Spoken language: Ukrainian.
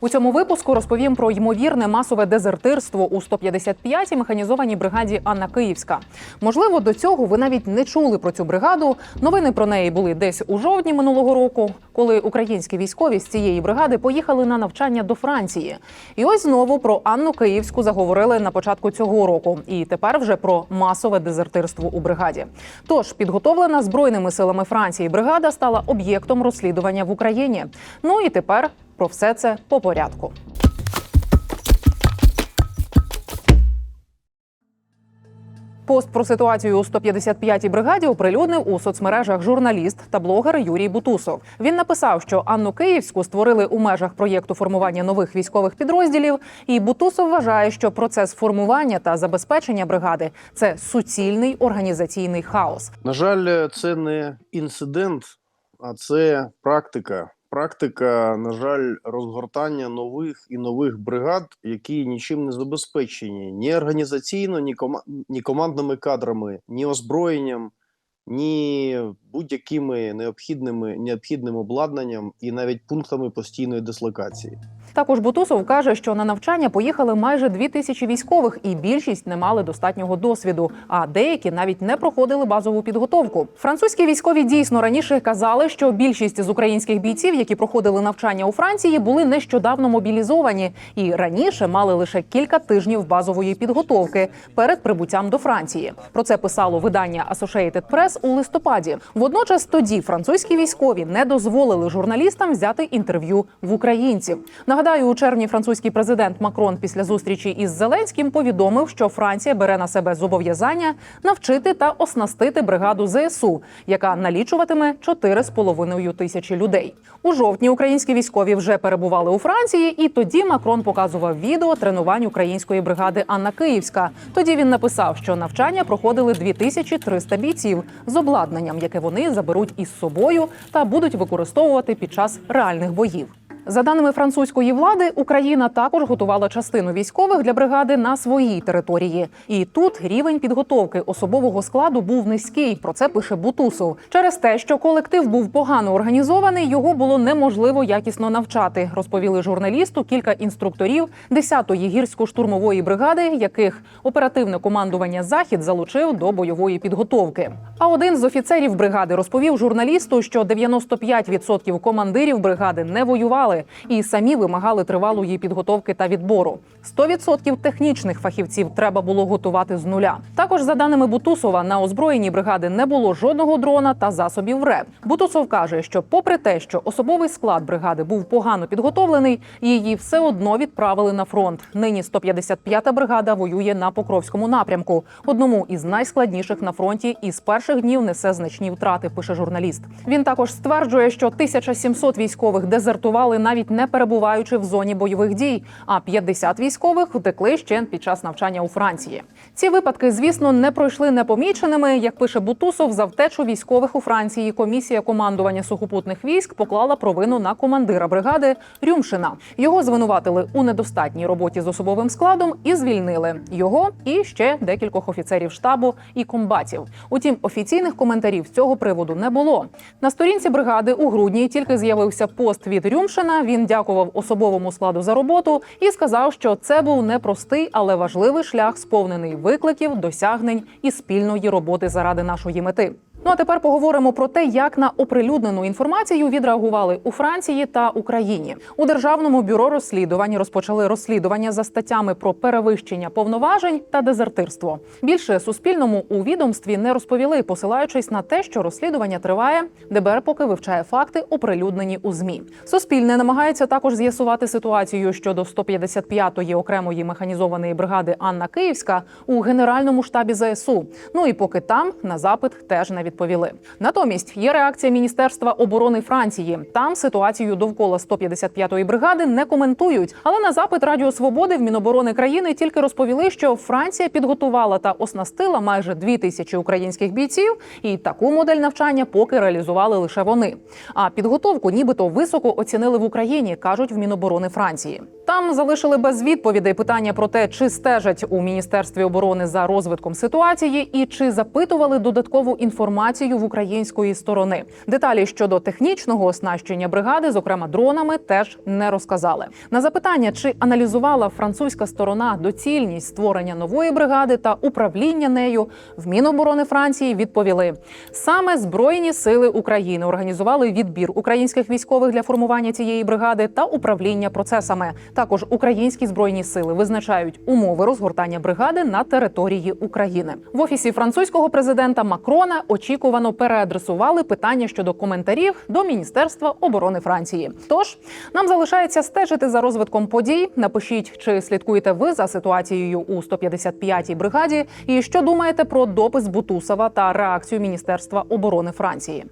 У цьому випуску розповім про ймовірне масове дезертирство у 155-й механізованій бригаді Анна Київська. Можливо, до цього ви навіть не чули про цю бригаду. Новини про неї були десь у жовтні минулого року, коли українські військові з цієї бригади поїхали на навчання до Франції. І ось знову про Анну Київську заговорили на початку цього року. І тепер вже про масове дезертирство у бригаді. Тож підготовлена збройними силами Франції бригада стала об'єктом розслідування в Україні. Ну і тепер про все це по порядку. Пост про ситуацію у 155-й бригаді оприлюднив у соцмережах журналіст та блогер Юрій Бутусов. Він написав, що Анну Київську створили у межах проєкту формування нових військових підрозділів. І Бутусов вважає, що процес формування та забезпечення бригади це суцільний організаційний хаос. На жаль, це не інцидент, а це практика. Практика, на жаль, розгортання нових і нових бригад, які нічим не забезпечені ні організаційно, ні, кома... ні командними кадрами, ні озброєнням, ні будь-якими необхідними необхідним обладнанням і навіть пунктами постійної дислокації. Також Бутусов каже, що на навчання поїхали майже дві тисячі військових, і більшість не мали достатнього досвіду. А деякі навіть не проходили базову підготовку. Французькі військові дійсно раніше казали, що більшість з українських бійців, які проходили навчання у Франції, були нещодавно мобілізовані і раніше мали лише кілька тижнів базової підготовки перед прибуттям до Франції. Про це писало видання Associated Press у листопаді. Водночас тоді французькі військові не дозволили журналістам взяти інтерв'ю в українців. Нагадаю, у червні французький президент Макрон після зустрічі із Зеленським повідомив, що Франція бере на себе зобов'язання навчити та оснастити бригаду ЗСУ, яка налічуватиме 4,5 тисячі людей. У жовтні українські військові вже перебували у Франції, і тоді Макрон показував відео тренувань української бригади Анна Київська. Тоді він написав, що навчання проходили 2300 бійців з обладнанням, яке вони заберуть із собою та будуть використовувати під час реальних боїв. За даними французької влади, Україна також готувала частину військових для бригади на своїй території. І тут рівень підготовки особового складу був низький. Про це пише Бутусов. Через те, що колектив був погано організований, його було неможливо якісно навчати. Розповіли журналісту кілька інструкторів 10-ї гірсько-штурмової бригади, яких оперативне командування Захід залучив до бойової підготовки. А один з офіцерів бригади розповів журналісту, що 95% командирів бригади не воювали і самі вимагали тривалої підготовки та відбору. 100% технічних фахівців треба було готувати з нуля. Також за даними Бутусова, на озброєнні бригади не було жодного дрона та засобів РЕБ. Бутусов каже, що, попри те, що особовий склад бригади був погано підготовлений, її все одно відправили на фронт. Нині 155-та бригада воює на Покровському напрямку, одному із найскладніших на фронті, і з перших днів несе значні втрати. Пише журналіст. Він також стверджує, що 1700 військових дезертували навіть не перебуваючи в зоні бойових дій, а 50 військових втекли ще під час навчання у Франції. Ці випадки, звісно, не пройшли непоміченими. Як пише Бутусов, за втечу військових у Франції комісія командування сухопутних військ поклала провину на командира бригади Рюмшина. Його звинуватили у недостатній роботі з особовим складом і звільнили його і ще декількох офіцерів штабу і комбатів. Утім, офіційних коментарів з цього приводу не було. На сторінці бригади у грудні тільки з'явився пост від Рюмшина. Він дякував особовому складу за роботу і сказав, що це був непростий, але важливий шлях, сповнений викликів, досягнень і спільної роботи заради нашої мети. Ну а тепер поговоримо про те, як на оприлюднену інформацію відреагували у Франції та Україні. У державному бюро розслідувань розпочали розслідування за статтями про перевищення повноважень та дезертирство. Більше суспільному у відомстві не розповіли, посилаючись на те, що розслідування триває. ДБР поки вивчає факти, оприлюднені у змі. Суспільне намагається також з'ясувати ситуацію щодо 155-ї окремої механізованої бригади Анна Київська у генеральному штабі ЗСУ. Ну і поки там на запит теж не відповіли. Натомість є реакція Міністерства оборони Франції. Там ситуацію довкола 155-ї бригади не коментують. Але на запит Радіо Свободи в Міноборони країни тільки розповіли, що Франція підготувала та оснастила майже дві тисячі українських бійців, і таку модель навчання поки реалізували лише вони. А підготовку, нібито високо оцінили в Україні, кажуть в Міноборони Франції. Там залишили без відповідей питання про те, чи стежать у міністерстві оборони за розвитком ситуації, і чи запитували додаткову інформацію в української сторони. Деталі щодо технічного оснащення бригади, зокрема дронами, теж не розказали. На запитання, чи аналізувала французька сторона доцільність створення нової бригади та управління нею, в Міноборони Франції відповіли: саме збройні сили України організували відбір українських військових для формування цієї бригади та управління процесами. Також українські збройні сили визначають умови розгортання бригади на території України. В офісі французького президента Макрона очікувано переадресували питання щодо коментарів до Міністерства оборони Франції. Тож нам залишається стежити за розвитком подій. Напишіть, чи слідкуєте ви за ситуацією у 155-й бригаді, і що думаєте про допис Бутусова та реакцію Міністерства оборони Франції.